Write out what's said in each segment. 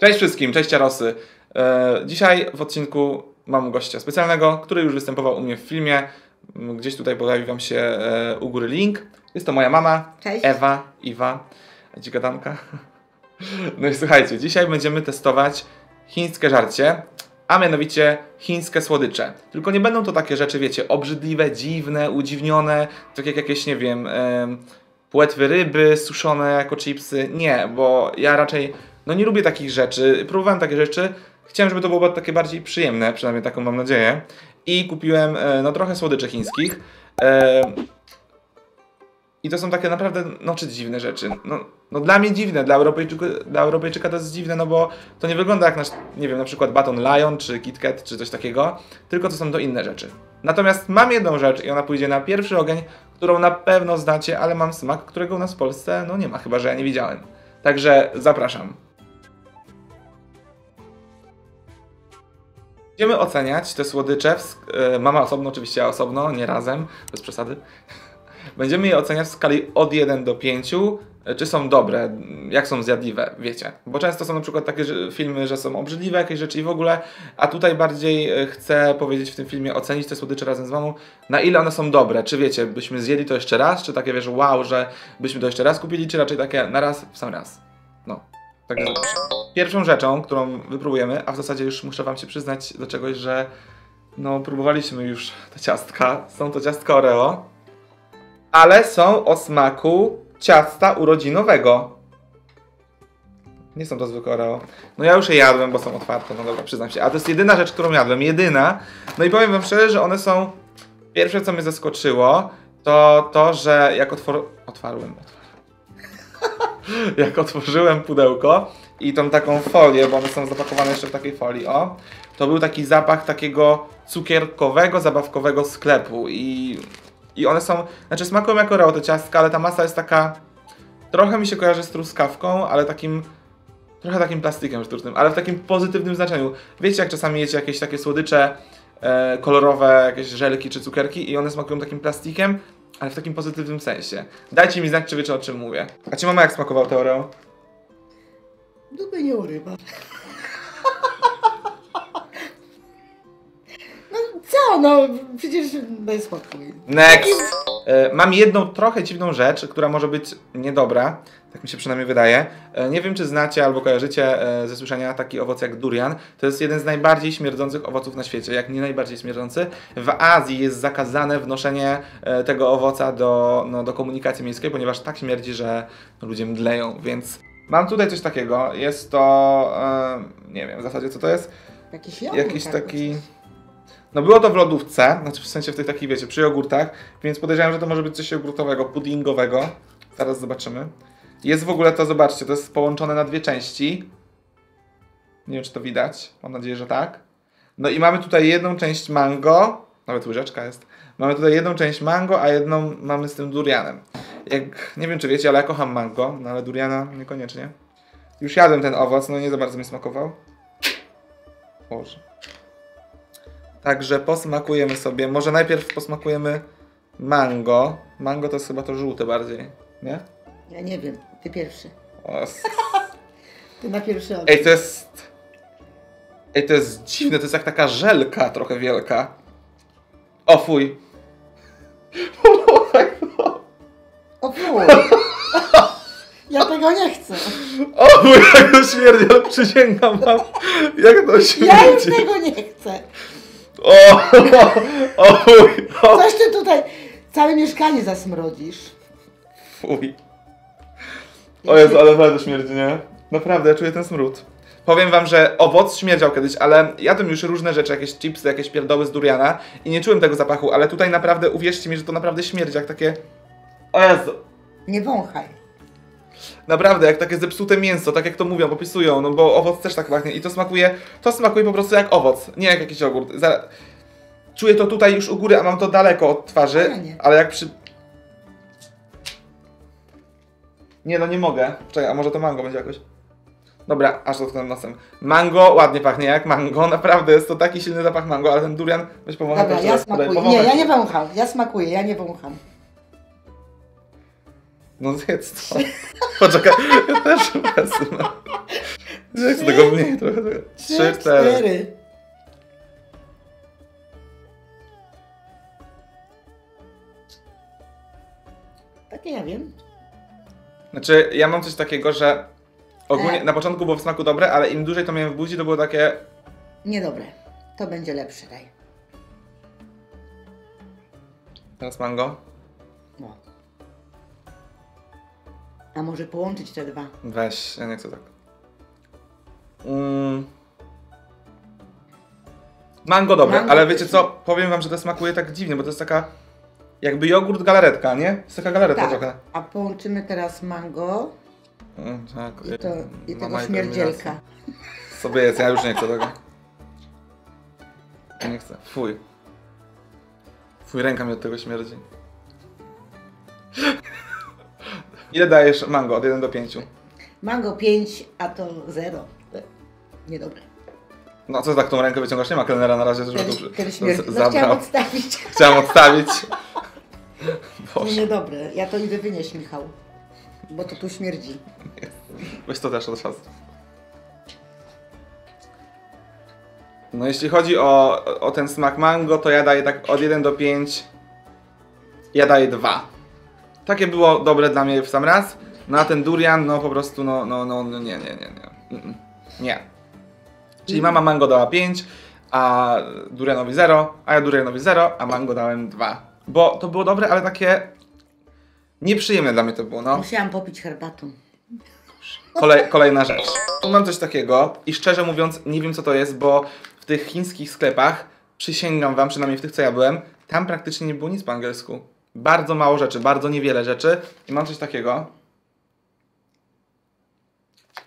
Cześć wszystkim, cześć Jarosy. E, dzisiaj w odcinku mam gościa specjalnego, który już występował u mnie w filmie. Gdzieś tutaj pojawi wam się e, u góry link. Jest to moja mama, Cześć. Ewa, Iwa, ci gadanka. No i słuchajcie, dzisiaj będziemy testować chińskie żarcie, a mianowicie chińskie słodycze. Tylko nie będą to takie rzeczy, wiecie, obrzydliwe, dziwne, udziwnione, tak jak jakieś, nie wiem, em, płetwy ryby suszone jako chipsy. Nie, bo ja raczej no nie lubię takich rzeczy. Próbowałem takie rzeczy. Chciałem, żeby to było takie bardziej przyjemne, przynajmniej taką mam nadzieję. I kupiłem e, no trochę słodyczy chińskich. E, I to są takie naprawdę, no czy dziwne rzeczy. No, no dla mnie dziwne, dla Europejczyka, dla Europejczyka to jest dziwne, no bo to nie wygląda jak nasz, nie wiem, na przykład Baton Lion, czy KitKat, czy coś takiego, tylko to są to inne rzeczy. Natomiast mam jedną rzecz i ona pójdzie na pierwszy ogień, którą na pewno znacie, ale mam smak, którego u nas w Polsce no nie ma, chyba że ja nie widziałem. Także zapraszam. Będziemy oceniać te słodycze, e, mama osobno, oczywiście ja osobno, nie razem, bez przesady. Będziemy je oceniać w skali od 1 do 5, e, czy są dobre, jak są zjadliwe, wiecie. Bo często są na przykład takie filmy, że są obrzydliwe jakieś rzeczy i w ogóle, a tutaj bardziej e, chcę powiedzieć w tym filmie, ocenić te słodycze razem z mamą, na ile one są dobre. Czy wiecie, byśmy zjedli to jeszcze raz, czy takie wiesz, wow, że byśmy to jeszcze raz kupili, czy raczej takie na raz, w sam raz. No. Także pierwszą rzeczą, którą wypróbujemy, a w zasadzie już muszę wam się przyznać do czegoś, że no próbowaliśmy już te ciastka. Są to ciastka Oreo, ale są o smaku ciasta urodzinowego. Nie są to zwykłe Oreo. No ja już je jadłem, bo są otwarte, no dobra, przyznam się. A to jest jedyna rzecz, którą jadłem, jedyna. No i powiem wam szczerze, że one są... Pierwsze, co mnie zaskoczyło, to to, że jak otwor... otwarłem, otwarłem. jak otworzyłem pudełko i tą taką folię, bo one są zapakowane jeszcze w takiej folii, o, to był taki zapach takiego cukierkowego, zabawkowego sklepu i, i one są, znaczy smakują jak Oreo te ciastka, ale ta masa jest taka, trochę mi się kojarzy z truskawką, ale takim, trochę takim plastikiem sztucznym, ale w takim pozytywnym znaczeniu. Wiecie, jak czasami jecie jakieś takie słodycze e, kolorowe, jakieś żelki czy cukierki i one smakują takim plastikiem, ale w takim pozytywnym sensie. Dajcie mi znać, czy wiecie o czym mówię. A ci mama jak smakował te Oreo? Dupy nie urywa. No co, no przecież daj spokój. Next! E, mam jedną trochę dziwną rzecz, która może być niedobra, tak mi się przynajmniej wydaje. E, nie wiem, czy znacie albo kojarzycie e, ze słyszenia taki owoc jak durian. To jest jeden z najbardziej śmierdzących owoców na świecie, jak nie najbardziej śmierdzący. W Azji jest zakazane wnoszenie e, tego owoca do, no, do komunikacji miejskiej, ponieważ tak śmierdzi, że ludzie mdleją, więc mam tutaj coś takiego. Jest to, e, nie wiem w zasadzie co to jest. Jakiś jogurt Jakiś taki. No było to w lodówce, znaczy w sensie w tych takich, wiecie, przy jogurtach, więc podejrzewam, że to może być coś jogurtowego, puddingowego. Zaraz zobaczymy. Jest w ogóle to, zobaczcie, to jest połączone na dwie części. Nie wiem, czy to widać. Mam nadzieję, że tak. No i mamy tutaj jedną część mango. Nawet łyżeczka jest. Mamy tutaj jedną część mango, a jedną mamy z tym durianem. Jak, nie wiem, czy wiecie, ale ja kocham mango, no ale duriana niekoniecznie. Już jadłem ten owoc, no nie za bardzo mi smakował. Boże. Także posmakujemy sobie. Może najpierw posmakujemy mango. Mango to jest chyba to żółte bardziej, nie? Ja nie wiem, ty pierwszy. O, s- Ty na pierwszy ogień. Ej, to jest... Ej, to jest dziwne, to jest jak taka żelka trochę wielka. O fuj. Ja tego nie chcę. O jak to śmierdzi, ale przysięgam wam. Jak to Ja już śmierdzi. tego nie chcę. O, o fuj, o Coś ty tutaj całe mieszkanie zasmrodzisz. fuj. O Jezu, ale naprawdę śmierdzi, nie? Naprawdę, ja czuję ten smród. Powiem wam, że owoc śmierdział kiedyś, ale jadłem już różne rzeczy, jakieś chipsy, jakieś pierdoły z duriana i nie czułem tego zapachu, ale tutaj naprawdę, uwierzcie mi, że to naprawdę śmierdzi, jak takie... O Jezu! Nie wąchaj. Naprawdę, jak takie zepsute mięso, tak jak to mówią, opisują, no bo owoc też tak pachnie i to smakuje, to smakuje po prostu jak owoc, nie jak jakiś jogurt. Za... Czuję to tutaj już u góry, a mam to daleko od twarzy, Fajnie. ale jak przy... Nie no, nie mogę. Czekaj, a może to mango będzie jakoś? Dobra, aż dotknę nosem. Mango ładnie pachnie jak mango, naprawdę jest to taki silny zapach mango, ale ten durian, weź powąchaj Dobra, ja smakuję. Nie, ja nie wącham. Ja smakuję, ja nie wącham. No zjedz to. Poczekaj, ja też wezmę. Chcę tego mniej trochę. trochę. Trzy, cztery. Takie ja wiem. Znaczy, ja mam coś takiego, że ogólnie E. na początku było w smaku dobre, ale im dłużej to miałem w buzi, to było takie... Niedobre. To będzie lepsze, daj. Teraz mango. No. A może połączyć te dwa? Weź, ja nie chcę tak. Mm. Mango dobre, Mango ale wiecie co? Powiem wam, że to smakuje tak dziwnie, bo to jest taka... Jakby jogurt galaretka, nie? Jest taka galaretka Tak. trochę. A połączymy teraz mango Mm, tak, i, to, i mama tego i śmierdzielka. Sobie jest, ja już nie chcę tego. Ja nie chcę. Fuj. Fuj, ręka mi od tego śmierdzi. Ile dajesz mango od 1 do 5? Mango 5, a to 0. Niedobre. No co tak tą rękę wyciągasz? Nie ma kelnera na razie, żeby to śmierdzi. z- No chciałam odstawić. Chciałam odstawić. To Boże, niedobre. Ja to idę wynieść, Michał. Bo to tu śmierdzi. weź to też od razu. No jeśli chodzi o, o ten smak mango, to ja daję tak od 1 do 5. Ja daję 2. Takie było dobre dla mnie w sam raz. No a ten durian, no po prostu, no, no, no, no nie, nie, nie, nie. Mm, mm. Nie. Czyli mama mango dała 5, a durianowi 0, a ja durianowi 0, a mango dałem 2. Bo to było dobre, ale takie nieprzyjemne dla mnie to było, no. Musiałam popić herbatą. Kolej, kolejna rzecz. Tu mam coś takiego i szczerze mówiąc nie wiem co to jest, bo w tych chińskich sklepach, przysięgam wam, przynajmniej w tych co ja byłem, tam praktycznie nie było nic po angielsku. Bardzo mało rzeczy, bardzo niewiele rzeczy i mam coś takiego.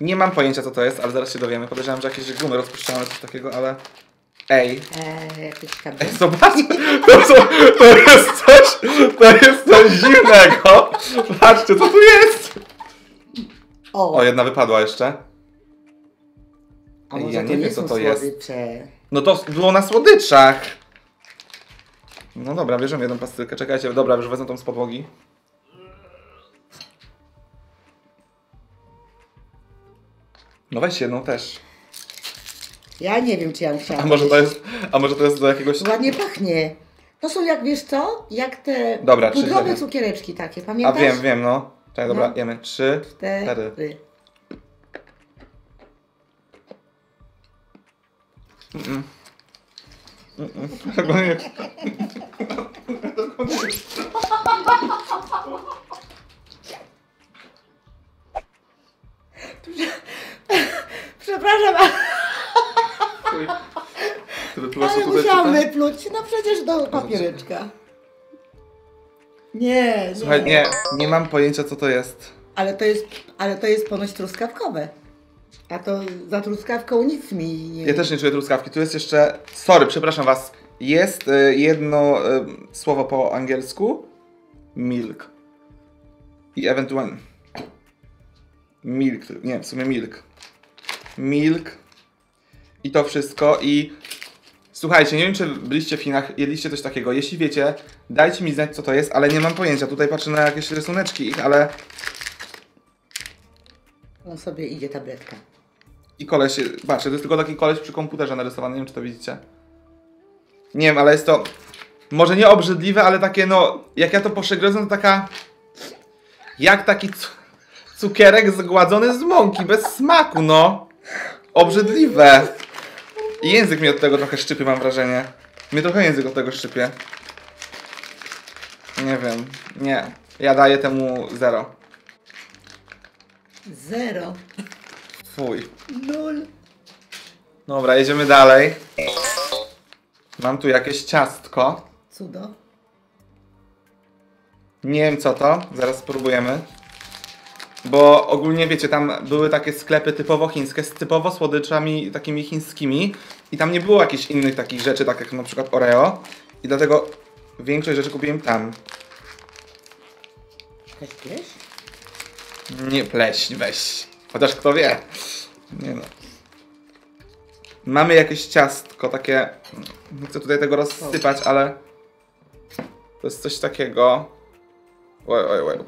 Nie mam pojęcia co to jest, ale zaraz się dowiemy. Podejrzewam, że jakieś gumy rozpuszczone, coś takiego, ale... Ej, Eee, jakieś Ej, tabletki. zobacz, to, to, jest coś, to jest coś dziwnego. Patrzcie, co tu jest. O, O, jedna wypadła jeszcze. a Ej, ja nie wiem, co to jest. słodycze. No to było na słodyczach. No dobra, bierzemy jedną pastylkę. Czekajcie, dobra, już wezmę tą z podłogi. No weź jedną też. Ja nie wiem, czy ja chciała. A może to jest, a może to jest do jakiegoś... Ładnie pachnie. To są jak, wiesz co? Jak te Dobra, pudrowe cukiereczki takie, A pamiętasz? wiem, wiem, no. Czekaj, dobra, No. jemy. Trzy, cztery. Cztery. Tego Przepraszam, ale musiałam wypluć. No przecież do papiereczka. Nie, nie. Słuchaj, nie, nie mam pojęcia co to jest. Ale to jest, ale to jest ponoć truskawkowe. A to za truskawką nic mi nie... Ja też nie czuję truskawki. Tu jest jeszcze. Sorry, przepraszam was. Jest y, jedno y, słowo po angielsku. Milk. I ewentualnie. Milk. Nie, w sumie milk. Milk. I to wszystko. I słuchajcie, nie wiem czy byliście w Chinach, jedliście coś takiego. Jeśli wiecie, dajcie mi znać co to jest, ale nie mam pojęcia. Tutaj patrzę na jakieś rysuneczki ich, ale. On sobie idzie tabletka. I koleś, patrzcie, to jest tylko taki koleś przy komputerze narysowany, nie wiem czy to widzicie. Nie wiem, ale jest to może nie obrzydliwe, ale takie no, jak ja to przegryzę, to taka jak taki cu cukierek zgładzony z mąki, bez smaku, no. Obrzydliwe. I język mi od tego trochę szczypie, mam wrażenie. Mnie trochę język od tego szczypie. Nie wiem, nie. Ja daję temu zero. Zero. Fuj. Nul. Dobra, jedziemy dalej. Mam tu jakieś ciastko. Cudo. Nie wiem co to, zaraz spróbujemy. Bo ogólnie wiecie, tam były takie sklepy typowo chińskie, z typowo słodyczami takimi chińskimi. I tam nie było jakichś innych takich rzeczy, tak jak na przykład Oreo. I dlatego większość rzeczy kupiłem tam. Jakaś pleś? Nie pleść, weź. Chociaż kto wie. Nie no. Mamy jakieś ciastko takie. Nie chcę tutaj tego rozsypać, ale. To jest coś takiego. Oj, oj, oj.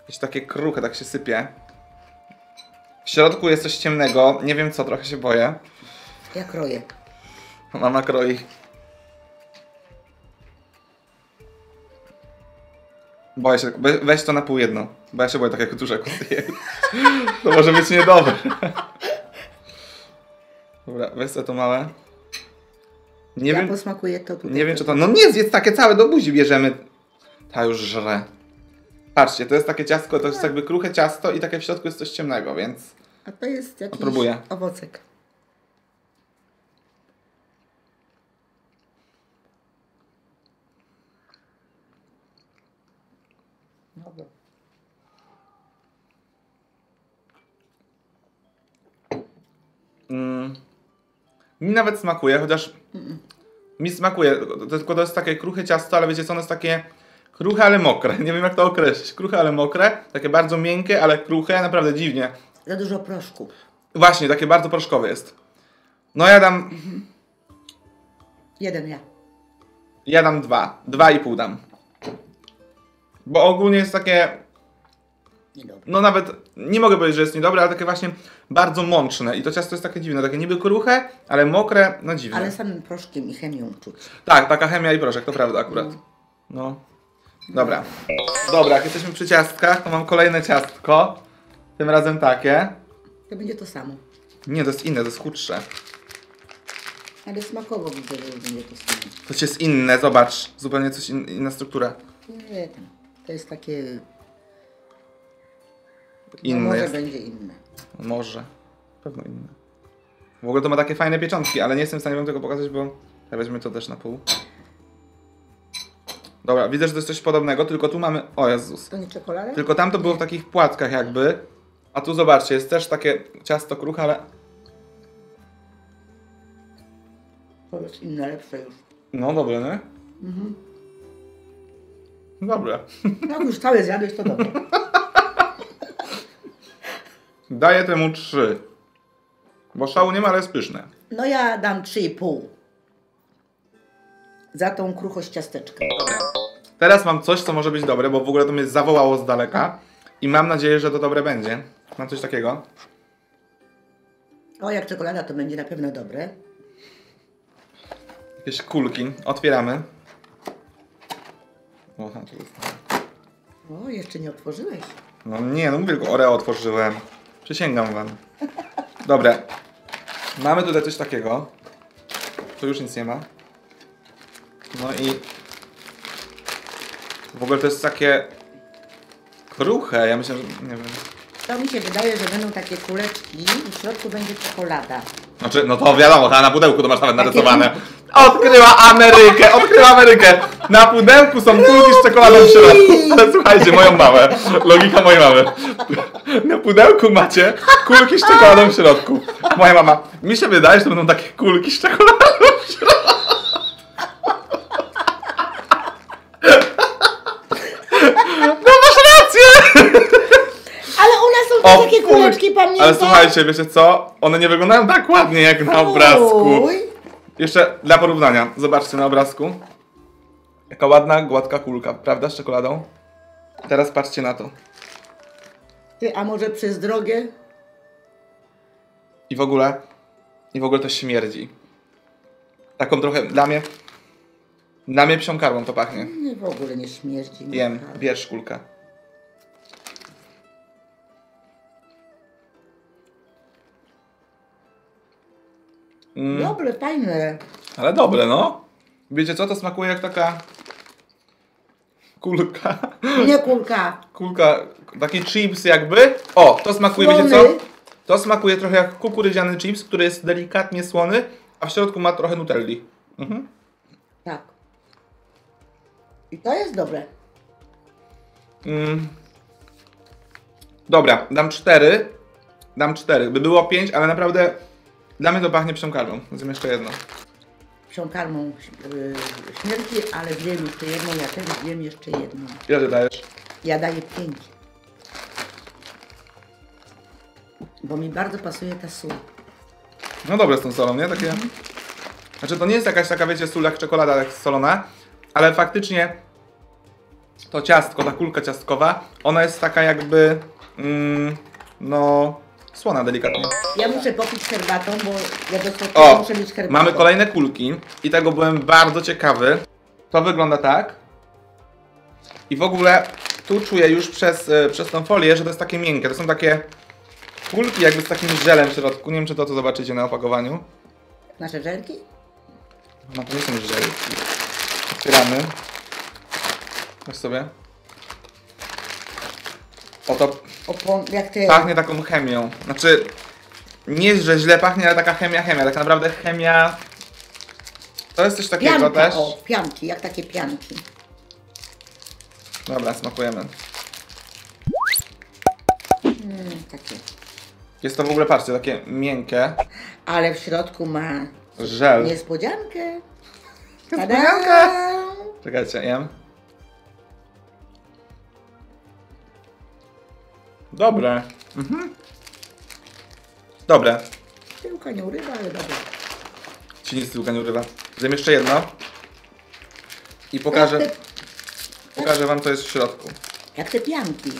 Jakieś takie kruche, tak się sypie. W środku jest coś ciemnego, nie wiem co, trochę się boję. Ja kroję. Mama kroi. Boję się, we- weź to na pół jedno, bo ja się boję tak jak duże kupię. To może być niedobre. Dobra, weź to małe. Nie ja wiem, posmakuję to tutaj. nie wiem czy to, no nie zjedz takie całe, do buzi bierzemy. Ta już żre. Patrzcie, to jest takie ciastko, to jest jakby kruche ciasto i takie w środku jest coś ciemnego, więc... A to jest jakiś Próbuję. owocek. Dobra. Mm. Mi nawet smakuje, chociaż mi smakuje, tylko to jest takie kruche ciasto, ale wiecie co, ono jest takie kruche, ale mokre. Nie wiem jak to określić. Kruche, ale mokre, takie bardzo miękkie, ale kruche, naprawdę dziwnie. Za dużo proszku. Właśnie, takie bardzo proszkowe jest. No ja dam, Jeden ja. ja dam dwa, dwa i pół dam. Bo ogólnie jest takie, Niedobre. no nawet, nie mogę powiedzieć, że jest niedobre, ale takie właśnie bardzo mączne. I to ciasto jest takie dziwne, takie niby kruche, ale mokre, no dziwne. Ale samym proszkiem i chemią czuć. Tak, taka chemia i proszek, to prawda akurat. No. Dobra. Dobra, jak jesteśmy przy ciastkach, to mam kolejne ciastko. Tym razem takie. To będzie to samo. Nie, to jest inne, to jest chudsze. Ale smakowo widzę, że będzie to samo. To jest inne, zobacz. Zupełnie coś in, inna struktura. Nie tam. To jest takie... Inne no może jest. będzie inne. Może. Pewno inne. W ogóle to ma takie fajne pieczątki, ale nie jestem w stanie wam tego pokazać, bo ja weźmy to też na pół. Dobra, widzę, że to jest coś podobnego, tylko tu mamy... O Jezus. To nie czekolada? Tylko tam to było w takich płatkach jakby. A tu zobaczcie, jest też takie ciasto kruche, ale... To jest inne, lepsze już. No dobre, nie? Dobre. No już całe zjadłeś, to dobre. Daję temu 3. Bo szału nie ma, ale jest pyszne. No ja dam 3,5. Za tą kruchość ciasteczka. Teraz mam coś, co może być dobre, bo w ogóle to mnie zawołało z daleka. I mam nadzieję, że to dobre będzie. Mam coś takiego. O, jak czekolada to będzie na pewno dobre. Jakieś kulki. Otwieramy. Oha, tu jest. O, jeszcze nie otworzyłeś. No nie, no mówię, tylko Oreo otworzyłem. Przysięgam wam. Dobra. Mamy tutaj coś takiego. Tu już nic nie ma. No i... W ogóle to jest takie... Kruche, ja myślę, że... nie wiem. To mi się wydaje, że będą takie kuleczki i w środku będzie czekolada. Znaczy, no to wiadomo, ta na pudełku to masz nawet narysowane. Odkryła Amerykę, odkryła Amerykę. Na pudełku są kulki z czekoladą w środku. Ale słuchajcie, moją mamę. Logika mojej mamy. Na pudełku macie kulki z czekoladą w środku. Moja mama, mi się wydaje, że to będą takie kulki z czekoladą w środku. No masz rację! Ale u nas są O, takie kuleczki, fuj. pamiętasz? Ale słuchajcie, wiecie co? One nie wyglądają tak ładnie jak na obrazku. Uj. Jeszcze dla porównania, zobaczcie na obrazku. Jaka ładna, gładka kulka, prawda, z czekoladą? Teraz patrzcie na to. Ty, a może przez drogę? I w ogóle, i w ogóle to śmierdzi. Taką trochę, dla mnie, dla mnie psiąkarłą to pachnie. Nie, w ogóle nie śmierdzi. nie Jem, bierz kulkę. Mm, Dobre, fajne. ale dobre, no. Wiecie co, to smakuje jak taka kulka. Nie kulka. Kulka, taki chips jakby. O, to smakuje, wiecie co? Słony. To smakuje trochę jak kukurydziany chips, który jest delikatnie słony, a w środku ma trochę nutelli. Mhm. Tak. I to jest dobre. Mm. Dobra, dam cztery. Dam cztery. By było pięć, ale naprawdę dla mnie to pachnie psiąkarą. Zjem jeszcze jedno. Psią karmą yy, śmierdzi, ale zjem jeszcze jedną, ja też zjem jeszcze jedną. Ile ty dajesz? Ja daję pięć. Bo mi bardzo pasuje ta sól. No dobre z tą solą, nie? Takie... Znaczy to nie jest jakaś taka, wiecie, sól jak czekolada, jak solona, ale faktycznie to ciastko, ta kulka ciastkowa, ona jest taka jakby, mm, no, Słona delikatnie. Ja muszę popić herbatą, bo ja do słodkiego muszę mieć herbatę. mamy kolejne kulki i tego byłem bardzo ciekawy. To wygląda tak. I w ogóle tu czuję już przez, e, przez tą folię, że to jest takie miękkie. To są takie kulki jakby z takim żelem w środku. Nie wiem, czy to, to zobaczycie na opakowaniu. Nasze żelki? No to nie są żelki. Otwieramy. Weź sobie. Oto Opon, jak ty... pachnie taką chemią. Znaczy, nie, że źle pachnie, ale taka chemia, chemia. Tak naprawdę chemia... To jest coś takiego Pianka, też. o, pianki, jak takie pianki. Dobra, smakujemy. Mm, takie. Jest to w ogóle, patrzcie, takie miękkie. Ale w środku ma Żel. niespodziankę. Tada! Czekajcie, jem. Dobre. Mhm. Dobre. Tyłka nie urywa, ale dobra. Ci nic tyłka nie urywa. Zjem jeszcze jedno. I pokażę, Jak te, pokażę wam, co jest w środku. jak te pianki.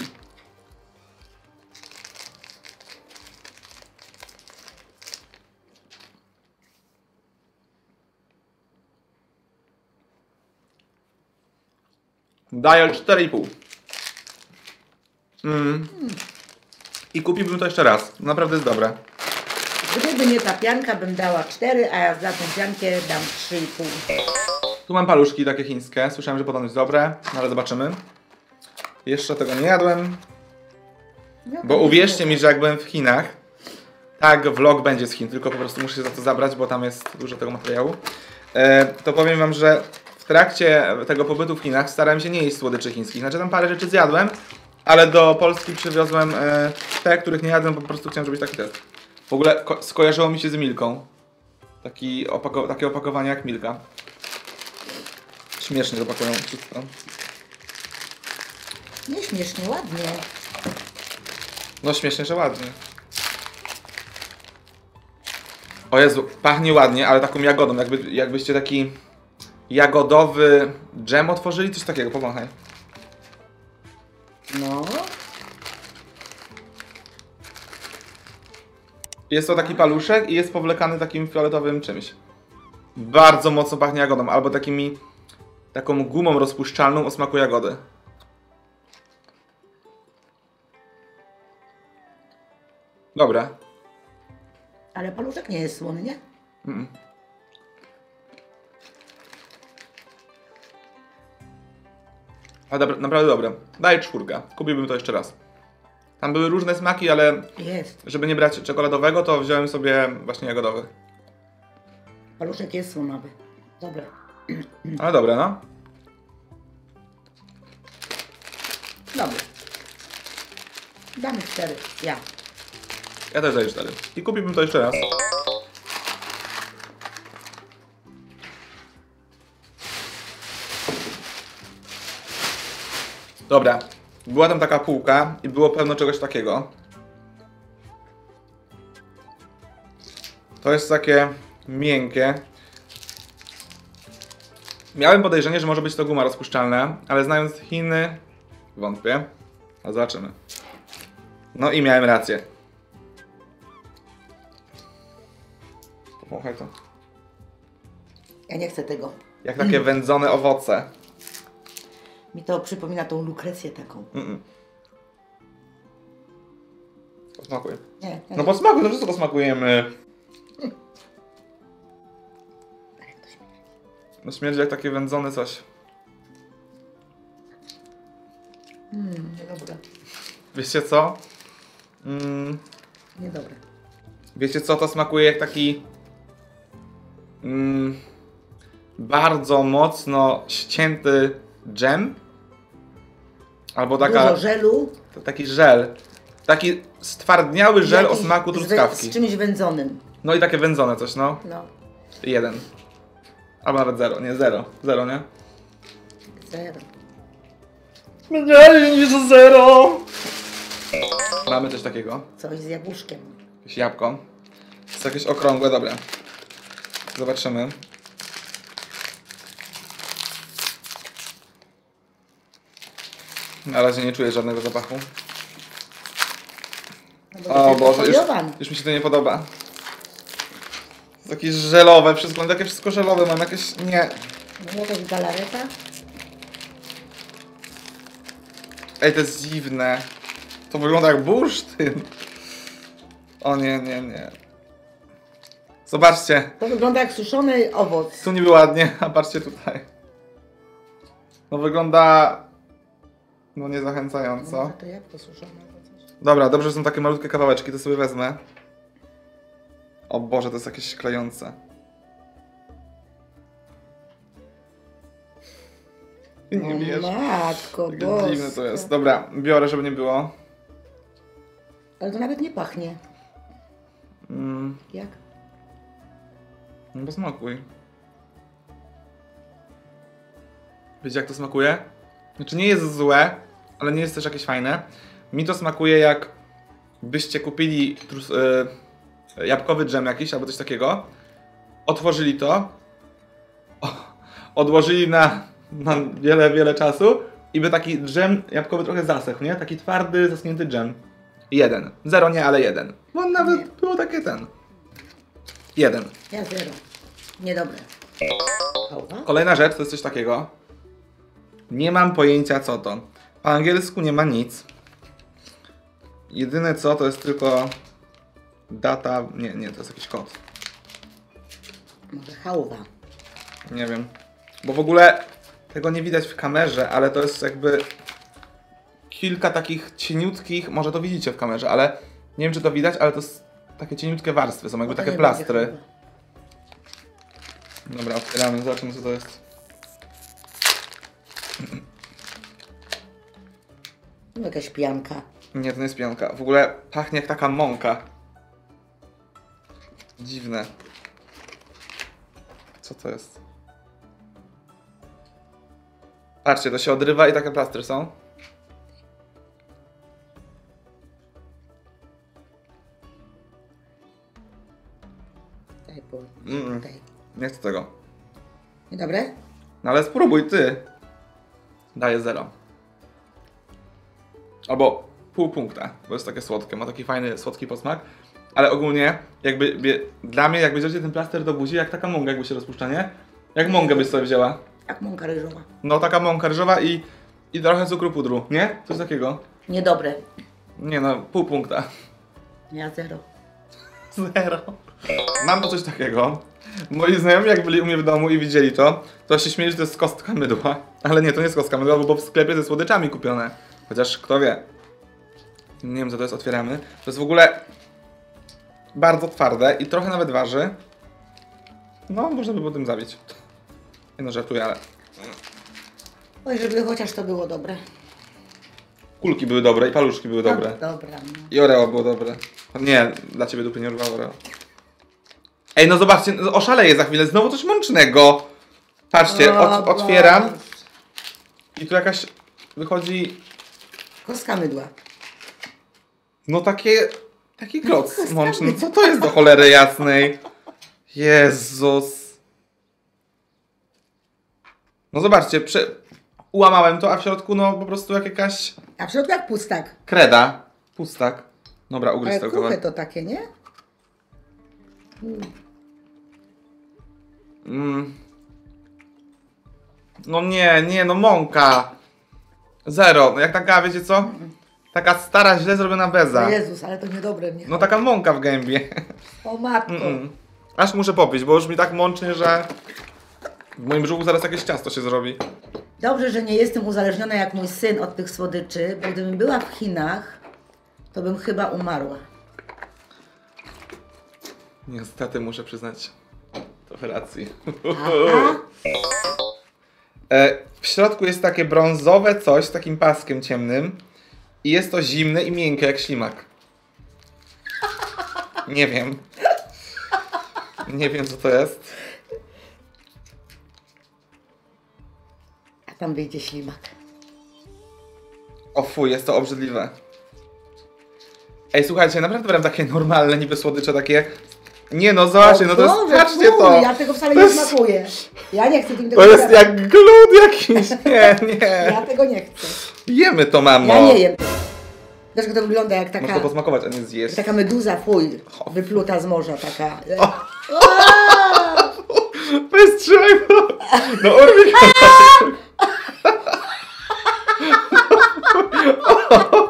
Daję 4,5. Mm. I kupiłbym to jeszcze raz. Naprawdę jest dobre. Gdyby nie ta pianka, bym dała 4, a ja za tą piankę dam 3,5. Tu mam paluszki takie chińskie. Słyszałem, że podobno jest dobre, no ale zobaczymy. Jeszcze tego nie jadłem. No, Bo uwierzcie mi, że jak byłem w Chinach, tak, vlog będzie z Chin, tylko po prostu muszę się za to zabrać, bo tam jest dużo tego materiału. E, to powiem wam, że w trakcie tego pobytu w Chinach starałem się nie jeść słodyczy chińskich. Znaczy tam parę rzeczy zjadłem, ale do Polski przywiozłem e, te, których nie jadłem, po prostu chciałem zrobić taki test. W ogóle ko- skojarzyło mi się z Milką. Taki opako- takie opakowanie jak Milka. Śmiesznie to pakują wszystko. Nie śmiesznie, ładnie. No śmiesznie, że ładnie. O Jezu, pachnie ładnie, ale taką jagodą, jakby, jakbyście taki jagodowy dżem otworzyli, coś takiego, powąchaj. No. Jest to taki paluszek i jest powlekany takim fioletowym czymś. Bardzo mocno pachnie jagodą, albo takimi, taką gumą rozpuszczalną o smaku jagody. Dobra. Ale paluszek nie jest słony, nie? Mm. Ale dobra, naprawdę dobre. Daję czwórkę. Kupiłbym to jeszcze raz. Tam były różne smaki, ale Jest. żeby nie brać czekoladowego, to wziąłem sobie właśnie jagodowy. Paluszek jest słonowy. Dobra. Ale dobre, no. Dobra. Damy 4. Ja. Ja też daję cztery. I kupiłbym to jeszcze raz. Dobra. Była tam taka półka i było pełno czegoś takiego. To jest takie miękkie. Miałem podejrzenie, że może być to guma rozpuszczalna, ale znając Chiny, wątpię. A zobaczymy. No i miałem rację. Powąchaj to. Ja nie chcę tego. Jak takie wędzone owoce. Mi to przypomina tą lukrecję taką. Mm-mm. Posmakuj. Nie, No nie. posmakuj, no wszyscy posmakujemy. Ale to śmierdzi. No śmierdzi jak takie wędzone coś. Mm, niedobre. Wiecie co? Mm, Niedobre. wiecie co? To smakuje jak taki... Mm, bardzo mocno ścięty dżem. Albo taka, Dużo żelu. taki żel. Taki stwardniały żel o jakiś smaku z wę- truskawki. Z czymś wędzonym. No i takie wędzone coś, no. No. Jeden. Albo nawet zero, nie zero. Zero, nie? Zero. Mniej niż zero! Mamy coś takiego. Coś z jabłuszkiem. Jakieś jabłko. Jest jakieś okrągłe, dobra. Zobaczymy. Na razie nie czuję żadnego zapachu. No O Boże, już, już mi się to nie podoba. Jakieś żelowe, wszystko, takie wszystko żelowe mam, jakieś, nie. No jakaś galareta. Ej, to jest dziwne. To wygląda jak bursztyn. O nie, nie, nie. Zobaczcie, To wygląda jak suszony owoc. tu niby ładnie, a patrzcie tutaj. No wygląda... No nie zachęcająco. Jabłko suszone. Dobra, dobrze, że są takie malutkie kawałeczki, to sobie wezmę. O Boże, to jest jakieś klejące. Nie wiesz. Matko, boska. dziwne to jest. Dobra, biorę, żeby nie było. Ale to nawet nie pachnie. Mm, Jak? no posmakuj. Wiecie jak to smakuje? Znaczy nie jest złe, ale nie jest też jakieś fajne. Mi to smakuje jak byście kupili trus, y, jabłkowy dżem jakiś albo coś takiego, otworzyli to, o, odłożyli na, na wiele, wiele czasu i by taki dżem jabłkowy trochę zasechł, nie? Taki twardy, zaschnięty dżem. Jeden. Zero nie, ale jeden. Bo on nawet Nie. było takie ten. Jeden. Ja zero. Niedobre. Kolejna rzecz to jest coś takiego. Nie mam pojęcia co to. Po angielsku nie ma nic. Jedyne co to jest tylko data. Nie, nie, to jest jakiś kod. Może hałwa. Nie wiem. Bo w ogóle tego nie widać w kamerze, ale to jest jakby kilka takich cieniutkich, może to widzicie w kamerze, ale nie wiem czy to widać, ale to jest takie cieniutkie warstwy, są jakby takie plastry. Dobra, otwieramy, zobaczymy co to jest. No, Jakaś pianka. Nie, to nie jest pianka. W ogóle pachnie jak taka mąka. Dziwne. Co to jest? Patrzcie, to się odrywa i takie plastry są. Daj, bo... Mm. Daj. Nie chcę tego. Niedobre? No ale spróbuj ty. Daję zero. Albo pół punkta, bo jest takie słodkie, ma taki fajny, słodki posmak. Ale ogólnie, jakby, bie, dla mnie, jak bierzecie ten plaster do buzi, jak taka mąka jakby się rozpuszcza, nie? Jak mąkę byś sobie wzięła. Jak mąka ryżowa. No taka mąka ryżowa i, i trochę cukru pudru, nie? Coś takiego. Niedobre. Nie no, pół punkta. Ja zero. Zero. Mam to coś takiego. Moi znajomi jak byli u mnie w domu i widzieli to, to się śmieli, że to jest kostka mydła. Ale nie, to nie jest kostka mydła, bo w sklepie ze słodyczami kupione. Chociaż kto wie. Nie wiem co to jest, otwieramy. To jest w ogóle bardzo twarde i trochę nawet waży. No, można by było tym zabić. Nie no, żartuję, ale Oj, żeby chociaż to było dobre. kulki były dobre i paluszki były dobre. Dobra, dobra. No. I Oreo było dobre. Nie, dla ciebie dupy nie urwało Oreo. Ej, no zobaczcie, no oszaleję za chwilę. Znowu coś mącznego. Patrzcie, O ot, otwieram Boże. i tu jakaś wychodzi, Kostka mydła. no takie, taki kloc mączny. Co to jest do cholery jasnej? Jezus. No zobaczcie, prze... ułamałem to, a w środku no po prostu jak jakaś A w środku jak pustak. kreda. Pustak. Dobra, ugryź to kruche to takie, nie? Mm. No nie, nie, no mąka. Zero. No jak taka, wiecie co? Taka stara, źle zrobiona beza. O Jezus, ale to niedobre mnie. No taka mąka w gębie. O matko. Mm-mm. Aż muszę popić, bo już mi tak mącznie, że w moim brzuchu zaraz jakieś ciasto się zrobi. Dobrze, że nie jestem uzależniona jak mój syn od tych słodyczy, bo gdybym była w Chinach, to bym chyba umarła. Niestety muszę przyznać trochę racji. Aha. E, w środku jest takie brązowe coś z takim paskiem ciemnym i jest to zimne i miękkie jak ślimak. Nie wiem. Nie wiem co to jest. A tam wyjdzie ślimak. O fuj, jest to obrzydliwe. Ej, słuchajcie, naprawdę brałem takie normalne niby słodycze, takie... Nie no, zobaczcie, no to jest... Boże, Patrzcie fuj, to! Ja tego wcale nie jest- smakuję. Ja nie chcę tym tego To jest jak glut jakiś! Nie, nie! Ja tego nie chcę. Jemy to, mamo! Ja nie jem. Jak to wygląda jak Można taka, to posmakować, a nie zjeść. taka meduza, fuj, wypluta z morza, taka. Wystrzymaj go! No urwij go!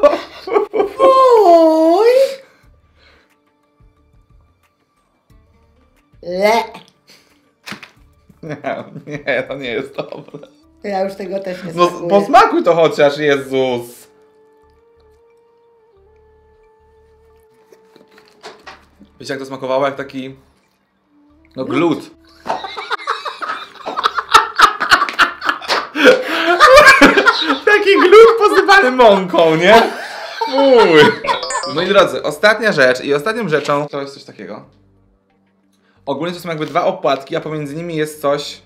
Le! Nie, nie, to nie jest dobre. Ja już tego też nie No smakuję. posmakuj to chociaż, Jezus! Wiecie jak to smakowało? Jak taki... No glut. taki glut posypany mąką, nie? Fuj. Moi drodzy, ostatnia rzecz i ostatnią rzeczą to jest coś takiego. Ogólnie to są jakby dwa opłatki, a pomiędzy nimi jest coś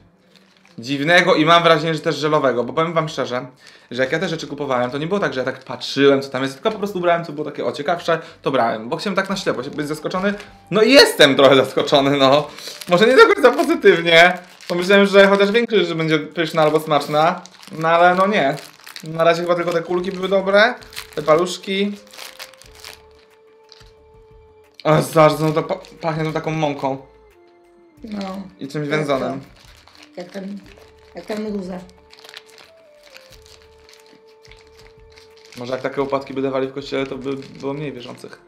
dziwnego i mam wrażenie, że też żelowego, bo powiem wam szczerze, że jak ja te rzeczy kupowałem, to nie było tak, że ja tak patrzyłem, co tam jest, tylko po prostu brałem, co było takie o ciekawsze, to brałem, bo chciałem tak na ślepo być zaskoczony. No i jestem trochę zaskoczony, no. Może nie do końca pozytywnie. Pomyślałem, że chociaż większość rzeczy będzie pyszna albo smaczna, no ale no nie. Na razie chyba tylko te kulki były dobre, te paluszki. O, bardzo to pa pachnie tą taką mąką No. i czymś wędzonym. Jak ten, jak ten meduza. Może jak takie opłatki by dawali w kościele, to by było mniej wierzących.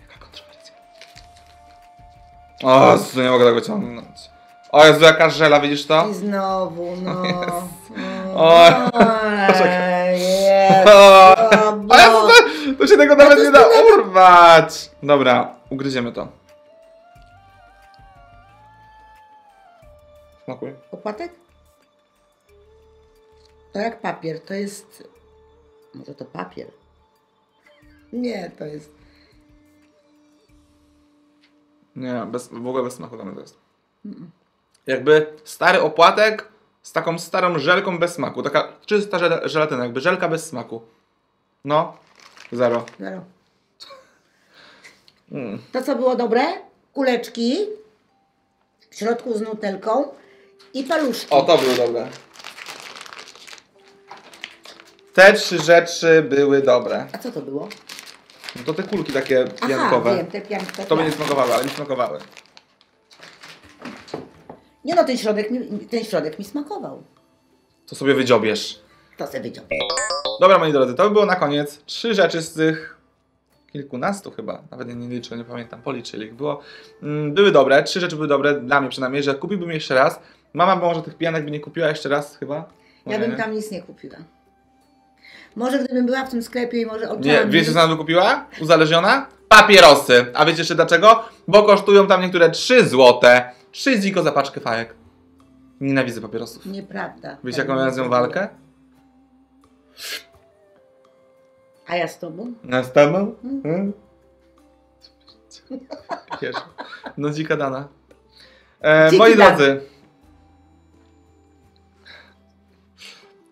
Jaka kontrowersja. O, Jezu, nie mogę tego ciągnąć. O Jezu, jaka żela, widzisz to? I znowu, no. O, O, o o to, to się tego nawet nie da urwać! Dobra, ugryziemy to. Smakuj. Opłatek? To jak papier, to jest... Może to papier? Nie, to jest... Nie, bez, w ogóle bez smaku tam to jest. Jakby stary opłatek z taką starą żelką bez smaku. Taka czysta żel żelatyna, jakby żelka bez smaku. No, zero. Zero. Mm. To co było dobre? Kuleczki. W środku z nutelką. I paluszki. O, to było dobre. Te trzy rzeczy były dobre. A co to było? No to te kulki takie Aha, piankowe. wiem, te pianki. To by nie smakowały, ale mi smakowały. Nie no, ten środek, mi, ten środek mi smakował. To sobie wydziobiesz. To sobie wyciął. Dobra, moi drodzy, to by było na koniec. Trzy rzeczy z tych kilkunastu chyba, nawet nie, nie liczę, nie pamiętam, policzyli ich było. Mm, były dobre, trzy rzeczy były dobre, dla mnie przynajmniej, że kupiłbym jeszcze raz. Mama może tych pijanek by nie kupiła jeszcze raz chyba. Ja bym nie. tam nic nie kupiła. Może gdybym była w tym sklepie i może oczami... Nie, wiecie co ona by kupiła? Uzależniona? Papierosy. A wiecie jeszcze dlaczego? Bo kosztują tam niektóre 3 złote. 3 ziko za paczkę fajek. Nienawidzę papierosów. Nieprawda. Wiecie jaką ja z nią walkę? A ja z tobą? Na stamę? Hmm? Wiesz, No dzika dana. E, moi drodzy.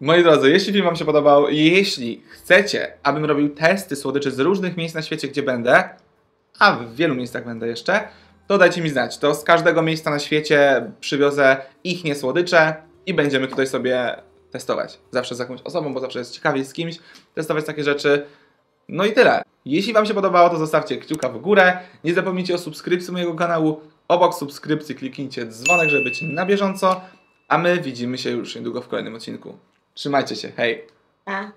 Moi drodzy, jeśli film Wam się podobał, jeśli chcecie, abym robił testy słodyczy z różnych miejsc na świecie, gdzie będę, a w wielu miejscach będę jeszcze, to dajcie mi znać. To z każdego miejsca na świecie przywiozę ich nie słodycze i będziemy tutaj sobie testować. Zawsze z jakąś osobą, bo zawsze jest ciekawiej z kimś testować takie rzeczy. No i tyle. Jeśli Wam się podobało, to zostawcie kciuka w górę. Nie zapomnijcie o subskrypcji mojego kanału. Obok subskrypcji kliknijcie dzwonek, żeby być na bieżąco. A my widzimy się już niedługo w kolejnym odcinku. Trzymajcie się, hej! A.